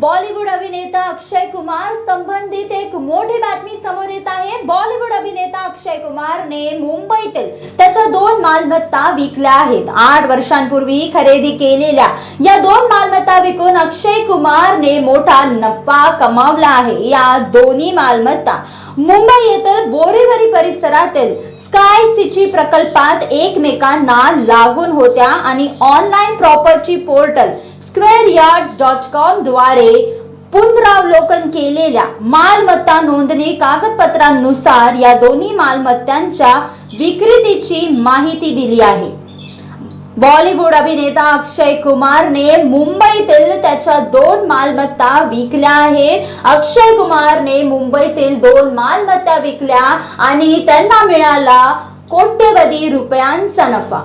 बॉलिवूड अभिनेता अक्षय कुमार संबंधित एक मोठी बातमी समोर येत आहे. बॉलिवूड अभिनेता अक्षय कुमारने मुंबईतील त्याच्या दोन मालमत्ता विकल्या आहेत. आठ वर्षांपूर्वी खरेदी केलेल्या या दोन मालमत्ता विकून अक्षय कुमारने मोठा नफा कमावला आहे. या दोन्ही मालमत्ता मुंबई येथील बोरीवरी परिसरातील स्काय सिटी प्रकल्पात एकमेकांना लागून होत्या आणि online property portal square yard dot कॉमद्वारे पुनरावलोकन केलेल्या मालमत्ता नोंदणी कागदपत्रांनुसार या दोन्ही मालमत्तांच्या विक्रीतीची माहिती दिली आहे. बॉलिवूड अभिनेता अक्षय कुमारने मुंबईतील त्याच्या दोन मालमत्ता विकल्या आहेत. अक्षय कुमारने मुंबईतील दोन मालमत्ता विकल्या आणि त्यांना मिळाला कोट्यवधी रुपयांचा नफा.